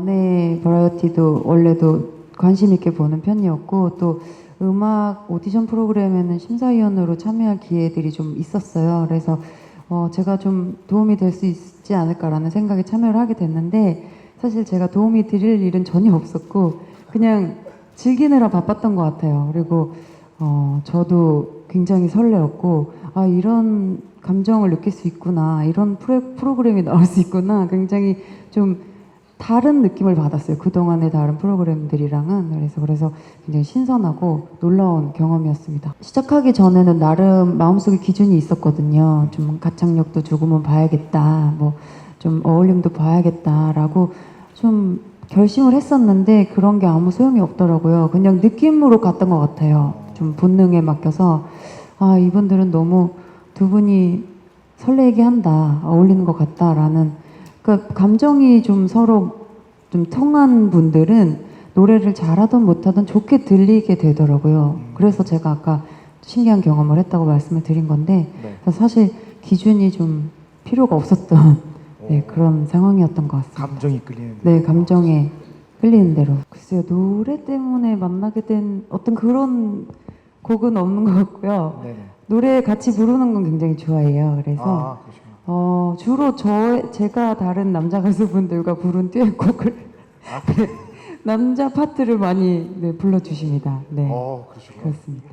연애 버라이어티도 원래도 관심 있게 보는 편이었고 또 음악 오디션 프로그램에는 심사위원으로 참여할 기회들이 좀 있었어요. 그래서 어, 제가 좀 도움이 될 수 있지 않을까라는 생각에 참여를 하게 됐는데 사실 제가 도움이 드릴 일은 전혀 없었고 그냥 즐기느라 바빴던 것 같아요. 그리고 어, 저도 굉장히 설레었고 아 이런 감정을 느낄 수 있구나 이런 프로, 프로그램이 나올 수 있구나 굉장히 좀 다른 느낌을 받았어요. 그동안의 다른 프로그램들이랑은. 그래서, 그래서 굉장히 신선하고 놀라운 경험이었습니다. 시작하기 전에는 나름 마음속에 기준이 있었거든요. 좀 가창력도 조금은 봐야겠다. 뭐, 좀 어울림도 봐야겠다라고 좀 결심을 했었는데 그런 게 아무 소용이 없더라고요. 그냥 느낌으로 갔던 것 같아요. 좀 본능에 맡겨서 아, 이분들은 너무 두 분이 설레게 한다. 어울리는 것 같다라는 그러니까 감정이 좀 서로 좀 통한 분들은 노래를 잘하든 못하든 좋게 들리게 되더라고요. 그래서 제가 아까 신기한 경험을 했다고 말씀을 드린 건데 네. 사실 기준이 좀 필요가 없었던 네, 그런 상황이었던 것 같습니다. 감정이 끌리는. 네, 감정에 끌리는 대로. 글쎄요, 노래 때문에 만나게 된 어떤 그런 곡은 없는 것 같고요. 네네. 노래 같이 부르는 건 굉장히 좋아해요. 그래서 아 주로 저 제가 다른 남자 가수분들과 부른 듀엣곡을 아, 남자 파트를 많이 네, 불러주십니다. 네, 어 그러시구나. 그렇습니다.